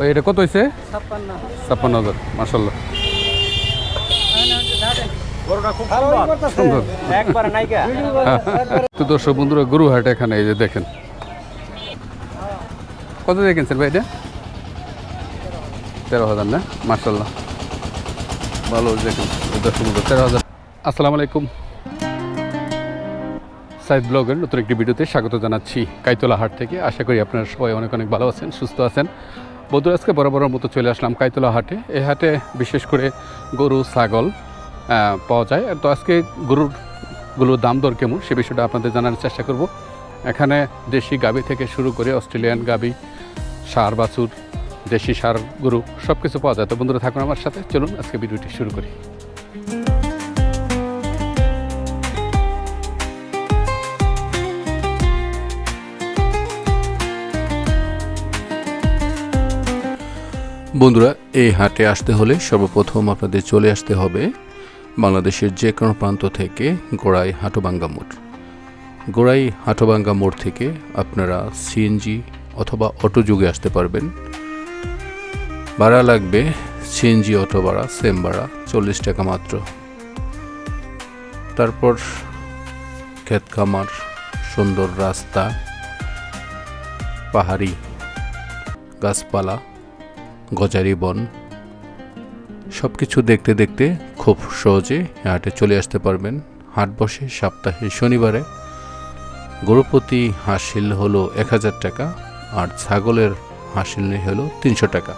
ভাই এটা কত হয়েছে ছাপ্পান্ন। হাজার মার্শাল্লাহ সুন্দর। একবার তো দর্শক বন্ধুরা গরুহাট এখানে এই যে দেখেন। কত দেখেন স্যার ভাই এটা? তেরো হাজার না? মার্শাল্লাহ ভালো দেখেন। এই দর্শক বন্ধু তেরো হাজার। আসসালামু আলাইকুম। সাইদ ব্লগের নতুন একটি ভিডিওতে স্বাগত জানাচ্ছি। কাইতলা হাট থেকে। আশা করি আপনারা সবাই অনেক অনেক ভালো আছেন সুস্থ আছেন। বন্ধুরা আজকে বরাবরের মতো চলে আসলাম কাইতলা হাটে। এ হাটে বিশেষ করে গরু, ছাগল পাওয়া যায়। তো আজকে গরুরগুলোর দাম দর কেমন সে বিষয়টা আপনাদের জানার চেষ্টা করব। এখানে দেশি গাবি থেকে শুরু করে অস্ট্রেলিয়ান গাবি, সার, বাছুর, দেশি সার গরু সব কিছু পাওয়া যায়। তো বন্ধুরা থাকুন আমার সাথে। চলুন আজকে ভিডিওটি শুরু করি। বন্ধুরা, এই হাটে আসতে হলে সর্বপ্রথম আপনাদের চলে আসতে হবে বাংলাদেশের যে কোনো প্রান্ত থেকে গোড়াই হাটোবাঙ্গা মোড়। গোড়াই হাটোবাঙ্গা মোড় থেকে আপনারা সিএনজি অথবা অটো যুগে আসতে পারবেন। ভাড়া লাগবে সিএনজি, অটো ভাড়া, সেম ভাড়া, চল্লিশ টাকা মাত্র। তারপর ক্ষেত খামার সুন্দর রাস্তা, পাহাড়ি গাছপালা গজারি বন। সব কিছু দেখতে দেখতে খুব সহজে হাটে চলে আসতে পারবেন। হাট বসে সপ্তাহে শনিবারে। গরুপতি হাসিল হলো এক হাজার টাকা আর ছাগলের হাসিল হলো তিনশো টাকা।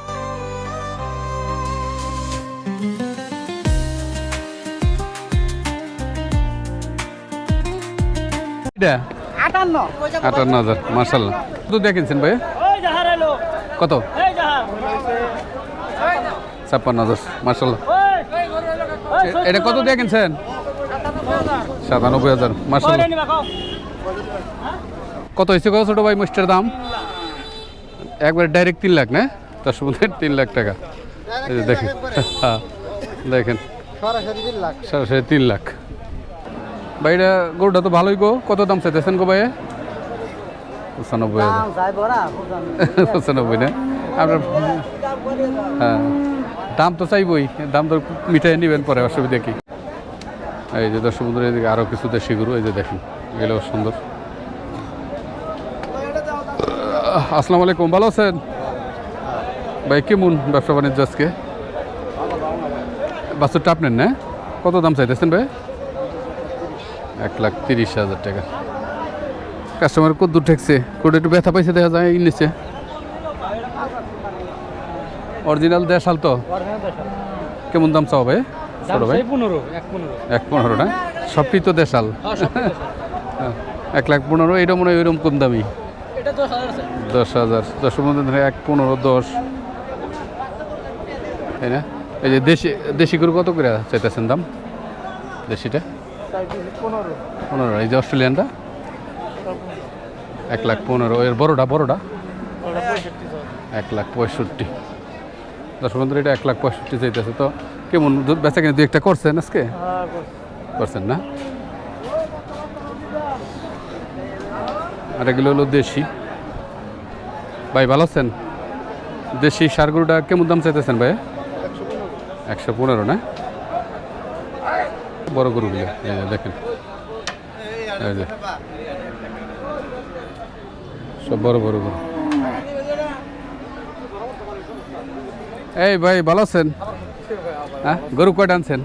আটান্ন। আটান্ন হাজার মার্শাল্লাহ কত দেখেছেন ভাই কত? ছাপ্পান্ন হাজার মার্শাল্লাহ এটা কত দেখেছেন সাতানব্বই হাজার মার্শাল্লাহ কত হয়েছে কত ছোটো ভাই মোস্টের দাম? একবার ডাইরেক্ট তিন লাখ না? তার মধ্যে তিন লাখ টাকা। দেখেন হ্যাঁ দেখেন। সরাসরি তিন লাখ। ভাই এটা গরুটা তো ভালোই গো। কত দাম চাইতেছেন গো ভাই পঁচানব্বই হাজার। পঁচানব্বই না? আপনার হ্যাঁ। দাম তো চাইবই, দাম তো মিঠাই নেবেন পরে, অসুবিধা কি? এই যে দর্শক বন্ধুরা, এদিকে আরও কিছু দেশি গরু, এই যে দেখেন, এগুলো সুন্দর। আসসালামু আলাইকুম, ভালো আছেন? ভাই, কেমন ব্যবসা বাণিজ্য আজকে? বাছুরটা আপনার, না? কত দাম চাইতেছেন ভাই? এক লাখ তিরিশ হাজার টাকা। কাস্টমার কত দূর ঠেকছে কোটা একটু ব্যথা পাইছে, দেখা যায় নিচে। অরিজিনাল দেশাল তো? কেমন দাম চাও ভাই? ছোট ভাই? পনেরো এক পনেরো। না? সবটি তো দেশাল। হ্যাঁ, এক লাখ পনেরো এটা মনে হয় ওইরকম কম দামি। হাজার দশ হাজার দশের মধ্যে এক পনেরো দশ। তাই না? এই যে দেশি দেশি গরু কত করে চাইতেছেন দাম? দেশিটা? পনেরো। এই যে অস্ট্রেলিয়ানটা? এক লাখ পনেরো এর বড়োটা বড়োটা? এক লাখ পঁয়ষট্টি। দশ বন্ধুরা এটা এক লাখ পঁয়ষট্টি চাইতেছে তো কেমন বেচা কিনে দু একটা করছেন আজকে? করছেন না? আর এগুলো হলো দেশি। ভাই ভালো আছেন? দেশি সারগুলোটা কেমন দাম চাইতেছেন ভাই? একশো পনেরো। না? বড় গরুগুলো দেখেন। সব বড় বড় গরু। এই ভাই ভালো আছেন? হ্যাঁ গরু কয়টা আনছেন?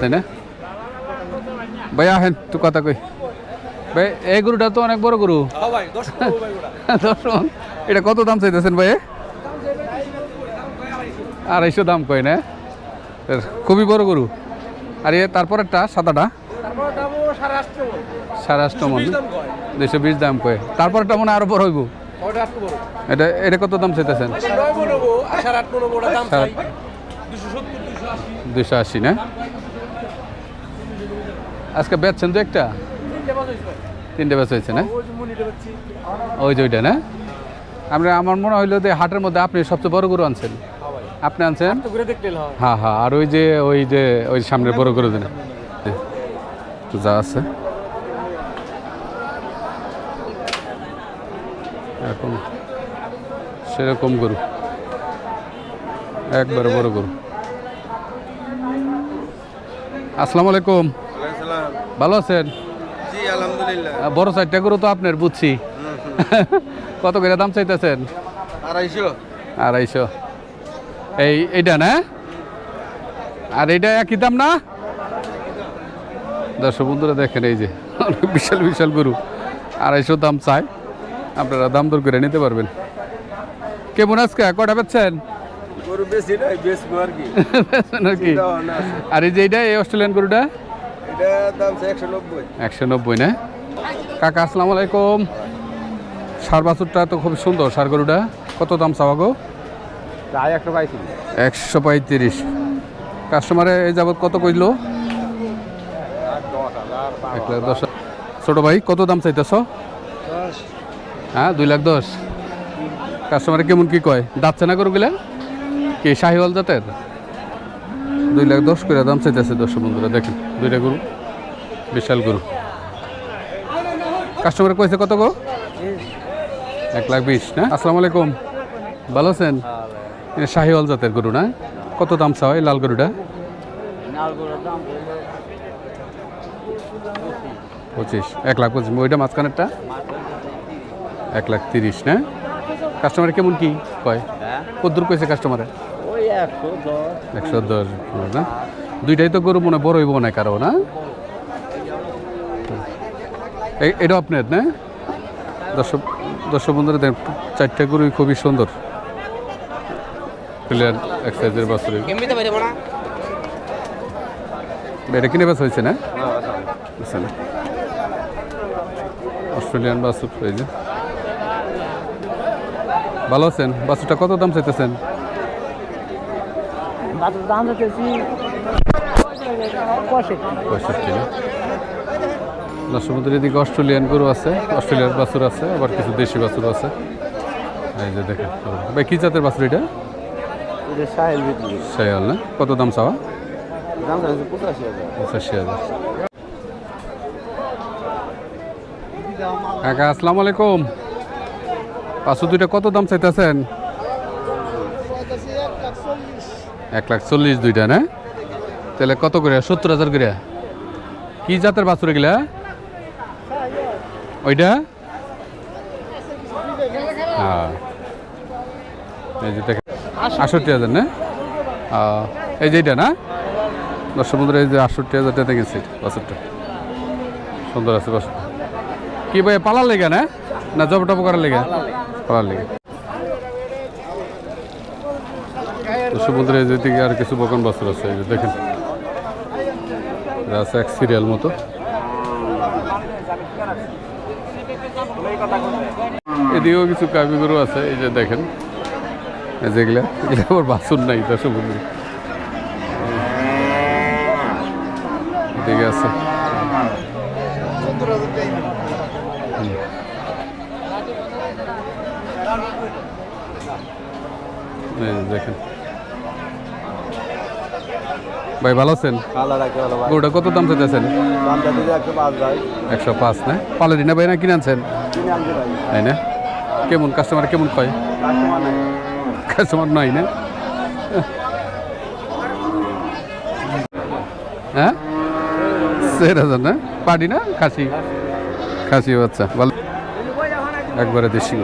তাই না? ভাই আহেন তুই কথা কই। ভাই এই গরুটা তো অনেক বড় গরু। দর্শন এটা কত দাম চাইতেছেন ভাই? আড়াইশো দাম কয় না? খুবই বড় গরু। আর এ তারপর একটা সাদাটা সাড়ে আটশো মন। দুইশো বিশ দাম কয়। তারপরটা মনে হয় আরও বড় হইব। এটা এটা কত দাম চাইতেছেন? সাড়ে- দুইশো আশি না? আজকে বেচছেন তো একটা? তিনটে বেচ হয়েছে না? ওই যে ওইটা না? আমরা আমার মনে হইল যে হাটের মধ্যে আপনি সবচেয়ে বড় গরু আনছেন। আপনি আনছেন? হ্যাঁ হ্যাঁ আর ওই যে ওই যে ওই সামনে বড় গরু দেন যা আছে। এরকম সেরকম গরু। একবারে বড় গরু। আসসালামু আলাইকুম। ভালো আছেন? বড় চারটা গরু তো আপনার বুঝছি। কত করে দাম চাইতেছেন? আড়াইশো। আড়াইশো। এই এইটা না? আর এইটা একই দাম না? দর্শক বন্ধুরা দেখেন এই যে অনেক বিশাল বিশাল গরু। আড়াইশো দাম চাই। আপনারা দাম দর করে নিতে পারবেন। কেমন আজকে? কটা পাচ্ছেন আর কি। নাকি দাও না। আর এই যে এইটা এই অস্ট্রেলিয়ান গরুটা? এটা দাম একশো নব্বই। না? কাকা আসসালামু আলাইকুম। সার বাছুরটা তো খুব সুন্দর সার গরুটা। কত দাম চাওয়া গো? প্রায় একশো পঁয়ত্রিশ। কাস্টমারে এই যাবৎ কত কইলো? এক লাখ দশ ছোটো ভাই কত দাম চাইতেছ? হ্যাঁ দুই লাখ দশ। কাস্টমারে কেমন কি কয়? দাচ্ছে না গরুগুলা? কি শাহিওয়াল জাতের? দুই লাখ দশ করে দাম চাইতেছে দর্শক বন্ধুরা, দেখেন, দুইটা গরু, বিশাল গরু। কাস্টমারে কইছে কত গো? এক লাখ বিশ, না? আসসালামু আলাইকুম। ভালো আছেন? শাহিওয়াল জাতের গরু, না? কত দাম চাও এই লাল গরুটা? পঁচিশ। এক লাখ পঁচিশ। ওইটা মাঝখানেরটা? এক লাখ তিরিশ না? কাস্টমার কেমন কি কয়? কদ্দূর কইছে কাস্টমারে একশো দশ। একশো না? দুইটাই তো গরু মনে হয় বড় হইব না কারও না? এটা আপনার না? দর্শক দর্শক বন্ধুরা দেখেন চারটা গরুই খুবই সুন্দর। প্লেয়ার এক সাইজের বাছুর এটা কিনে বেচা হয়েছে না? অস্ট্রেলিয়ান এই যে। ভালো আছেন? বাছুরটা কত দাম চাইতেছেন? দর্শকদের এদিকে অস্ট্রেলিয়ান গরু আছে অস্ট্রেলিয়ার বাছুর আছে আবার কিছু দেশি বাছুর আছে। এই যে দেখেন ভাই কী জাতের বাছুর এটা? সাহেল না? কত দাম চাওয়া? পঁচাশি হাজার। পঁচাশি হাজার। কাকা আসসালামু আলাইকুম। পাঁচশো দুইটা কত দাম চাইতেছেন? এক লাখ চল্লিশ দুইটা, না? তাহলে কত করে? সত্তর হাজার করে। কি জাতের বাছুর এগুলা? ওইটা? হ্যাঁ। দেখেন হাজার, না? এই যে এইটা, না? দশ সমুদ্রে এই যে আটষট্টি হাজার টাকা গেছি বাছুরটা। সুন্দর আছে বাছুর কি ভাই পালার লেগে, না? না জব টপ করার লেগে? পালার লেগে। তো সমুদ্রে এই যে দিকে আর কিছু বকন বাছুর আছে, এই দেখেন। আছে এক সিরিয়াল মতো। এদিকেও কিছু কাবি গরু আছে, এই যে দেখেন। যেগুলা এগুলা আবার বাছুর নাই তো সমুদ্রে এদিকে আছে। দেখেন। ভাই ভালো আছেন? গরুটা কত দাম চাইতেছেন? একশো পাঁচ না? পালেরি না ভাই না কিনে আনছেন? তাই না? কেমন কাস্টমার কেমন কয়? কাস্টমার নাই। না? হ্যাঁ? হাজার না? পাটি না? খাসি? খাসি বাচ্চা ভালো। একবারে দেশি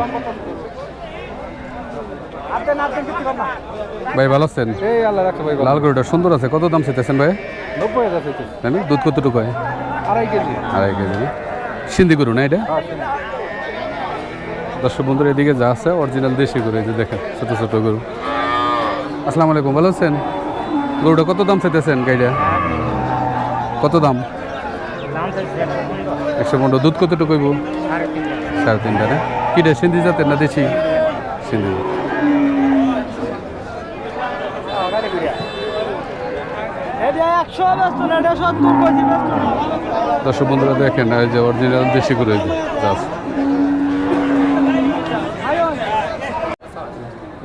ভাই ভালো আছেন? লাল গরুটা সুন্দর আছে। কত দাম চাইতেছেন ভাই? তাই না? দুধ কতটুকু হয়? আড়াই কেজি। আড়াই কেজি। সিন্ধি গরু না এটা? দর্শক বন্ধুর এদিকে যা আছে অরিজিনাল দেশি গরু এই যে দেখেন ছোট ছোট গরু। আসসালামু আলাইকুম ভালো আছেন? গরুটা কত দাম চাইতেছেন গাইডা? কত দাম? একশো পনেরো। দুধ কতটুকু সাড়ে তিনটা। না? কিটা সিন্ধি জাতের না দেশি? সিন্ধি জাত। একশো ব্যস্ত না এটা সত্তর কেজি ব্যস্ত না দর্শক বন্ধুরা দেখেন, এই যে অরিজিনাল দেশি আছে।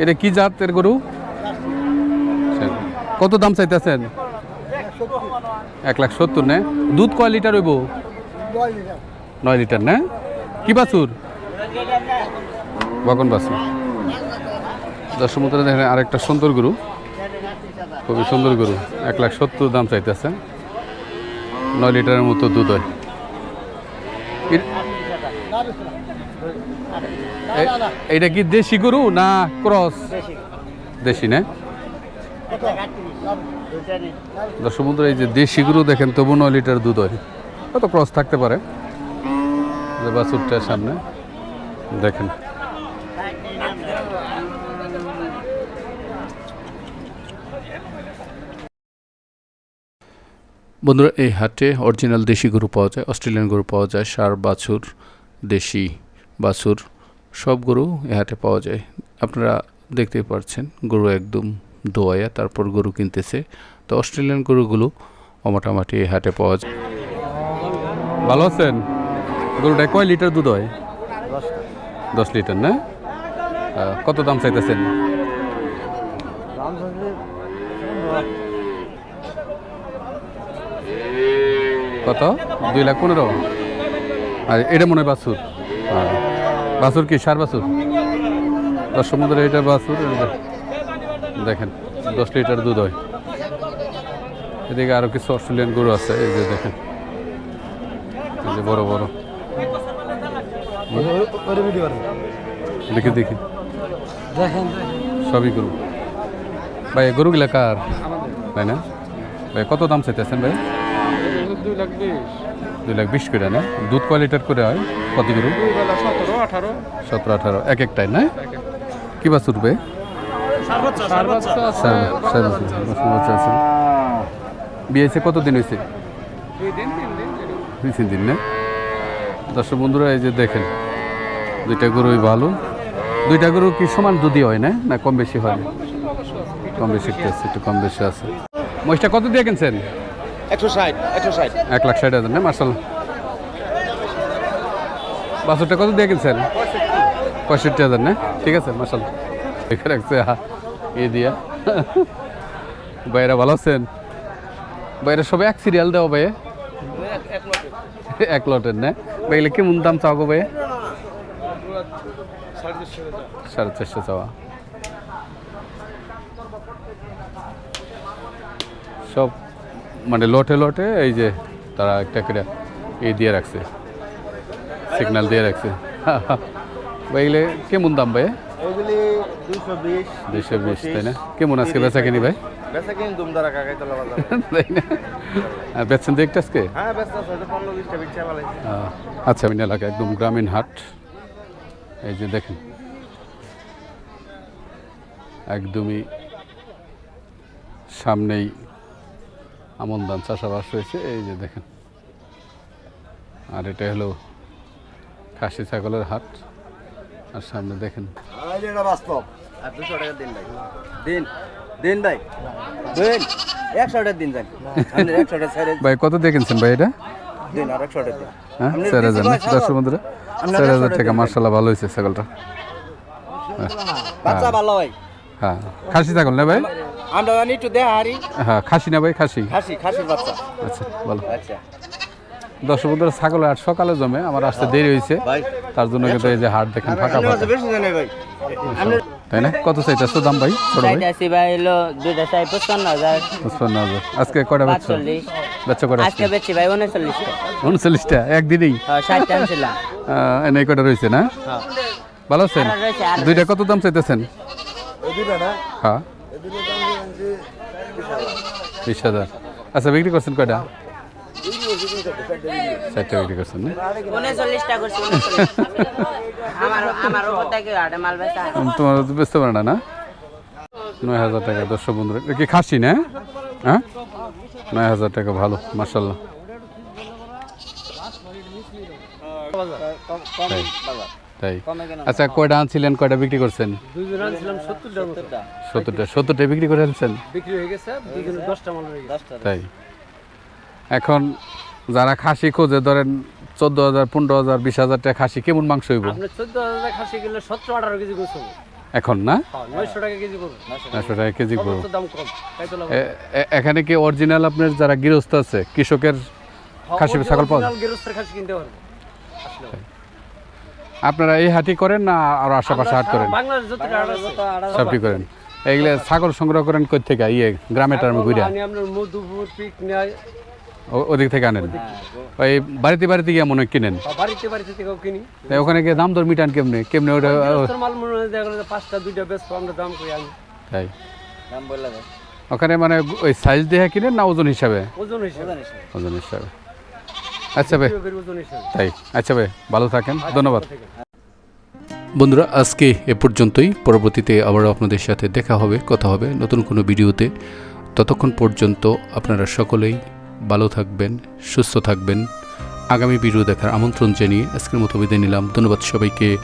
এটা কি জাতের গরু? কত দাম চাইতেছেন? এক লাখ সত্তর, না? দুধ কয় লিটার হইব? নয় লিটার, না? কি বাছুর? বকন বাছুর। দর্শক বন্ধুরা দেখেন, আরেকটা সুন্দর গরু। খুবই সুন্দর গরু। এক লাখ সত্তর দাম চাইতেছে নয় লিটারের মতো দুধ হয়। এ- এ- এইটা কি দেশি গরু না ক্রস? দেশি না? দর্শক বন্ধুরা, এই যে দেশি গরু দেখেন, তবু নয় লিটার দুধ হয়। কত ক্রস থাকতে পারে? বাছুরটার সামনে। দেখেন। বন্ধুরা এই হাটে অরিজিনাল দেশি গরু পাওয়া যায় অস্ট্রেলিয়ান গরু পাওয়া যায় সার বাছুর দেশি বাছুর সব গরু এই হাটে পাওয়া যায়। আপনারা দেখতেই পাচ্ছেন গরু একদম দোয়াইয়া তারপর গরু কিনতেছে। তো অস্ট্রেলিয়ান গরুগুলো মোটামুটি এই হাটে পাওয়া যায়। ভালো আছেন? গরুটা কয় লিটার দুধ হয়? দশ লিটার না? কত দাম চাইতেছেন? কত? দুই লাখ পনেরো? আর এটা মনে হয় বাছুর। হ্যাঁ। বাছুর কি? সার বাছুর? দশ সমুদ্রে এটা যে দেখেন, দশ লিটার দুধ হয়। এদিকে আরও কিছু অস্ট্রেলিয়ান গরু আছে, এই যে দেখেন। এই যে বড় বড়। দেখি দেখি। সবই গরু। ভাই, গরুগুলা কার? তাই না? ভাই, কত দাম চাইতেছেন ভাই? দুই লাখ বিশ। দুই লাখ বিশ করে না? দুধ কোয়ালিটার করে হয়? কত গরু সতেরো আঠারো। সতেরো আঠারো এক একটাই না? কি বাচ্চা আছে। বিয়েছে কত দিন হয়েছে দুই দিন। তিন দিন না? দর্শক বন্ধুরা এই যে দেখেন দুইটা গরুই ভালো। দুইটা গরু কি সমান দুধই হয় না? না কম বেশি হয়? না কম বেশি একটু আছে একটু কম বেশি আছে। মহিষটা কত দিয়ে কিনছেন? একশো ষাট একশো ষাট। এক লাখ ষাট হাজার না, মার্শাল। বাছুরটা কত দিয়ে কিনছেন? পঁয়ষট্টি হাজার না? ঠিক আছে, মার্শাল। দেখে রাখছে এ দিয়া। বাইরা ভালো আছেন? বাইরে সবাই এক সিরিয়াল দেওয়া ভাই এক লটের। না? বাইলে কেমন দাম চাও ভাই সাড়ে চারশো চাওয়া। সব মানে লটে লটে এই যে তারা একটা করে এই দিয়ে রাখছে সিগন্যাল দিয়ে রাখছে। ভাইলে কেমন দাম ভাই? এগুলি দুইশো বিশ তাই না? কেমন আজকে বেচা কিনি ভাই? বেচছেন তো আজকে? হ্যাঁ আচ্ছা আমি এলাকা একদম গ্রামীণ হাট। এই যে দেখেন। একদমই সামনেই আমন ধান চাষাবাস হয়েছে এই যে দেখেন। আর এটা হলো খাসি ছাগলের হাট। আর সামনে দেখেন। ভাই। কত ভাই এটা? হ্যাঁ চার হাজার দশ বন্ধুরা চার হাজার টাকা মার্শাল্লাহ ভালো হয়েছে ছাগলটা। ভালো হ্যাঁ। খাসি ছাগল না ভাই? আমরা জানি একটু দেহ হারি। হ্যাঁ খাসি না ভাই খাসি। খাসি খাসির বাচ্চা। আচ্ছা ভালো আচ্ছা। দর্শক বন্ধুরা ছাগল হাট সকালে জমে আমার আসতে দেরি হয়েছে। তার জন্য কিন্তু এই যে হাট দেখেন ফাঁকা ফাঁকা। বেশি জানে ভাই। তাই না? কত চাইতেছো দাম ভাই ছোট ভাই? চাইতেছি ভাই হলো দুইটা চাই পঁচপান্ন হাজার। পঁচপান্ন হাজার। আজকে কয়টা বেচছো? বেচছো কয়টা আজকে? বেচছি ভাই উনচল্লিশটা। উনচল্লিশটা একদিনেই? হ্যাঁ ষাটটা আনছিলাম। এনে কয়টা রয়েছে না? ভালো আছেন? দুইটা কত দাম চাইতেছেন? হ্যাঁ। বিশ হাজার আচ্ছা বিক্রি করছেন কয়টা চারটা বিক্রি করছেন তোমার তো বেচতে পারে না না নয় হাজার টাকা দর্শক বন্ধুরা এটা কি খাসি না হ্যাঁ নয় হাজার টাকা ভালো মার্শাল্লাহ তাই? আচ্ছা কয়টা আনছিলেন কয়টা বিক্রি করছেন? সত্তরটা সত্তরটা। বিক্রি করে আনছেন? বিক্রি হয়ে গেছে দুইজন দশটা মাল হয়ে গেছে। তাই। এখন যারা খাসি খোঁজে ধরেন চোদ্দ হাজার পনেরো হাজার বিশ হাজার টাকা খাসি কেমন মাংস হইব? আপনার চোদ্দ হাজার খাসি কিনলে সতেরো আঠারো কেজি গোছ এখন না? হ্যাঁ নয়শো টাকা কেজি করব নশো টাকা। কেজি এখানে কি অরিজিনাল আপনার যারা গৃহস্থ আছে কৃষকের খাসি ছাগল পাওয়া যায়? গেরস্তের খাসি কিনতে পারব। আসলে। আপনারা এই হাটি করেন না আর আশেপাশে হাট করেন? সবটি করেন। এইগুলো ছাগল সংগ্রহ করেন কই থেকে ইয়ে গ্রামে টার্মে ঘুরে আনি আপনার মধুপুর পিক নেয়। ওদিক থেকে আনেন? ওই বাড়িতে বাড়িতে গিয়ে মনে হয় কিনেন? বাড়িতে বাড়িতে থেকেও কিনি। ওখানে গিয়ে দাম দর মিটান কেমনে? কেমনে ওটা মাল মনে হয় পাঁচটা দুইটা বেশ আমরা দাম করি আনি। তাই। দাম বললা ওখানে মানে ওই সাইজ দেখে কিনেন না ওজন হিসাবে। ওজন হিসেবে। ওজন হিসাবে। আচ্ছা ভাই। তাই। আচ্ছা ভাই ভালো থাকেন। ধন্যবাদ। বন্ধুরা আজকে এ পর্যন্তই। পরবর্তীতে আবারও আপনাদের সাথে দেখা হবে কথা হবে নতুন কোনো ভিডিওতে। ততক্ষণ পর্যন্ত আপনারা সকলেই ভালো থাকবেন সুস্থ থাকবেন। আগামী ভিডিও দেখার আমন্ত্রণ জানিয়ে আজকের মতো বিদায় নিলাম। ধন্যবাদ সবাইকে।